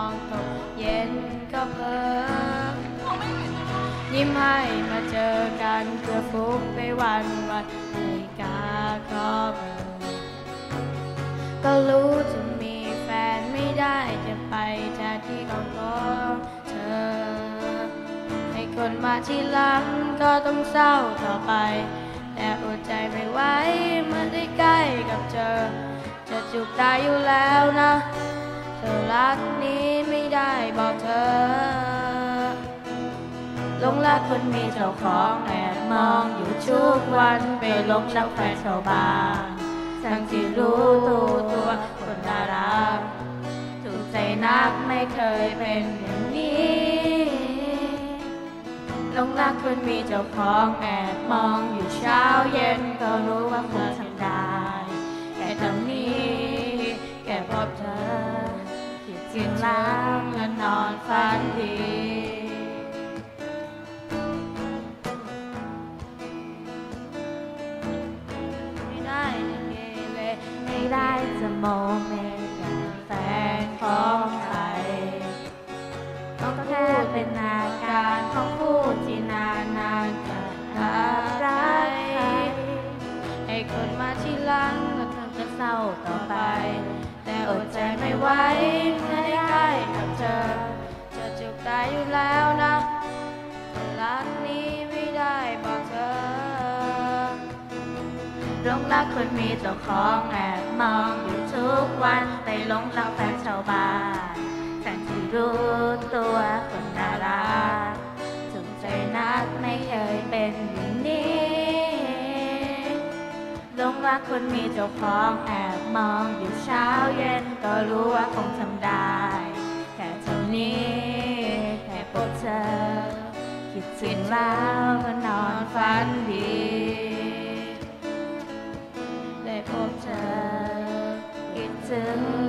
องตกเย็นก็เพอยิ้มให้มาเจอกันเพื่อฟุกไปวันวันนกาก็เบลอก็รู้จะมีแฟนไม่ได้จะไปจากที่เขาของเธอ ให้คนมาที่หลังก็ต้องเศร้าต่อไป แต่อดใจไม่ไหวเมื่อได้ใกล้กับเธอ จะจูบได้อยู่แล้วนะ รักนี้ไม่ได้บอกเธอหลงรักคนมีเจ้าของแอบมองอยู่ทุกวันไปหลงรักแฟนชาวบ้านทั้งที่รู้ตัวตัวคนน่ารักถูกใจนักไม่เคยเป็นอย่างนี้หลงรักคนมีเจ้าของแอบมองอยู่เช้าเย็นก็รู้ว่าคงทำได้แค่ตรงนี้แค่พบเธอ คิดถึงแล้วและนอนฝันดีไม่ได้จะเกเรไม่ได้จะโมเมกับแฟนของใครต้องแค่เป็นอาการของผู้ที่นานนานๆจะอะไรให้คนมาที่หลังแล้วเธอจะเศร้าต่อไปแต่อดใจไม่ไหว ตายอยู่แล้วนะรักนี้ไม่ได้บอกเธอหลงรักคนมีเจ้าของแอบมองอยู่ทุกวันไปหลงรักแฟนชาวบ้านแต่ที่รู้ตัวคนน่ารักถึงใจนักไม่เคยเป็นอย่างนี้หลงรักคนมีเจ้าของแอบมองอยู่เช้าเย็นก็รู้ว่าคงทำได้ แค่เท่านี้ สิ้นแล้วก็นอนฝันดี ได้พบเธอคิดถึง